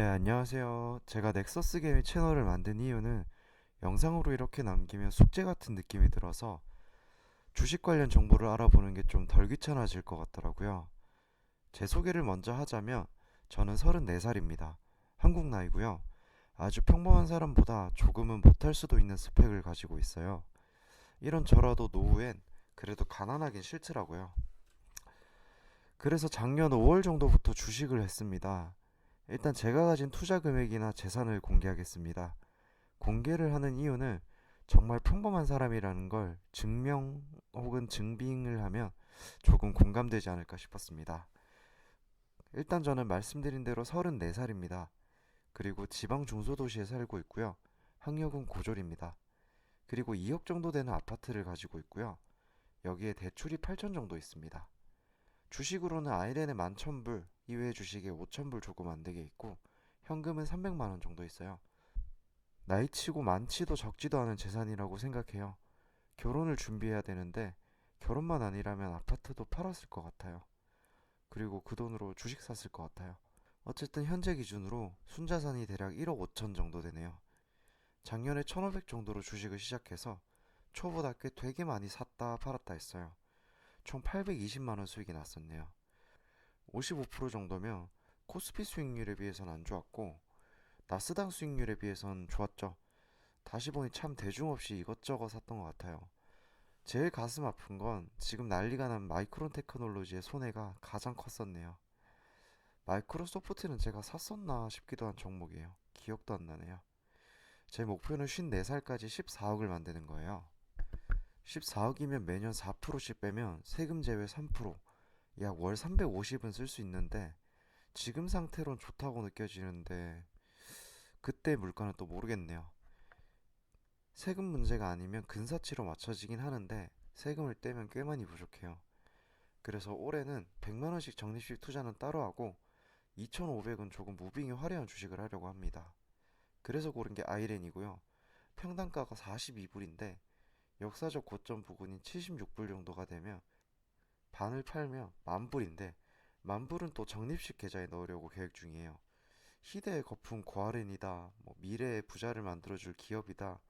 네, 안녕하세요. 제가 넥서스 게임 채널을 만든 이유는 영상으로 이렇게 남기면 숙제 같은 느낌이 들어서 주식 관련 정보를 알아보는 게 좀 덜 귀찮아질 것 같더라고요. 제 소개를 먼저 하자면 저는 34살입니다. 한국 나이고요. 아주 평범한 사람보다 조금은 못할 수도 있는 스펙을 가지고 있어요. 이런 저라도 노후엔 그래도 가난하긴 싫더라고요. 그래서 작년 5월 정도부터 주식을 했습니다. 일단 제가 가진 투자 금액이나 재산을 공개하겠습니다. 공개를 하는 이유는 정말 평범한 사람이라는 걸 증명 혹은 증빙을 하면 조금 공감되지 않을까 싶었습니다. 일단 저는 말씀드린 대로 34살입니다. 그리고 지방 중소도시에 살고 있고요. 학력은 고졸입니다. 그리고 2억 정도 되는 아파트를 가지고 있고요. 여기에 대출이 8천 정도 있습니다. 주식으로는 아이렌에 11,000불, 이외의 주식에 5,000불 조금 안 되게 있고 현금은 300만 원 정도 있어요. 나이치고 많지도 적지도 않은 재산이라고 생각해요. 결혼을 준비해야 되는데 결혼만 아니라면 아파트도 팔았을 것 같아요. 그리고 그 돈으로 주식 샀을 것 같아요. 어쨌든 현재 기준으로 순자산이 대략 1억 5천 정도 되네요. 작년에 1,500 정도로 주식을 시작해서 초보다 꽤 되게 많이 샀다 팔았다 했어요. 총 820만 원 수익이 났었네요. 55% 정도면 코스피 수익률에 비해서는 안 좋았고 나스닥 수익률에 비해서는 좋았죠. 다시 보니 참 대중 없이 이것저것 샀던 것 같아요. 제일 가슴 아픈 건 지금 난리가 난 마이크론 테크놀로지의 손해가 가장 컸었네요. 마이크로소프트는 제가 샀었나 싶기도 한 종목이에요. 기억도 안 나네요. 제 목표는 54살까지 14억을 만드는 거예요. 14억이면 매년 4%씩 빼면 세금 제외 3%, 약 월 350은 쓸 수 있는데 지금 상태론 좋다고 느껴지는데 그때 물가는 또 모르겠네요. 세금 문제가 아니면 근사치로 맞춰지긴 하는데 세금을 떼면 꽤 많이 부족해요. 그래서 올해는 100만 원씩 적립식 투자는 따로 하고 2,500은 조금 무빙이 화려한 주식을 하려고 합니다. 그래서 고른 게 아이렌이고요. 평단가가 42불인데 역사적 고점 부근인 76불 정도가 되면 반을 팔면 만불인데 만불은 또 적립식 계좌에 넣으려고 계획 중이에요. 희대의 거품 고아렌이다, 뭐 미래의 부자를 만들어줄 기업이다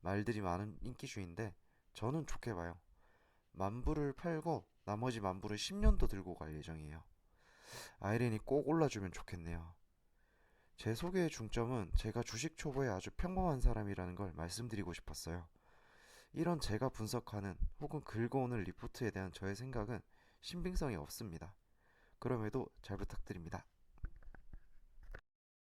말들이 많은 인기주인데 저는 좋게 봐요. 만불을 팔고 나머지 만불을 10년도 들고 갈 예정이에요. 아이렌이 꼭 올라주면 좋겠네요. 제 소개의 중점은 제가 주식 초보의 아주 평범한 사람이라는 걸 말씀드리고 싶었어요. 이런 제가 분석하는 혹은 긁어오는 리포트에 대한 저의 생각은 신빙성이 없습니다. 그럼에도 잘 부탁드립니다.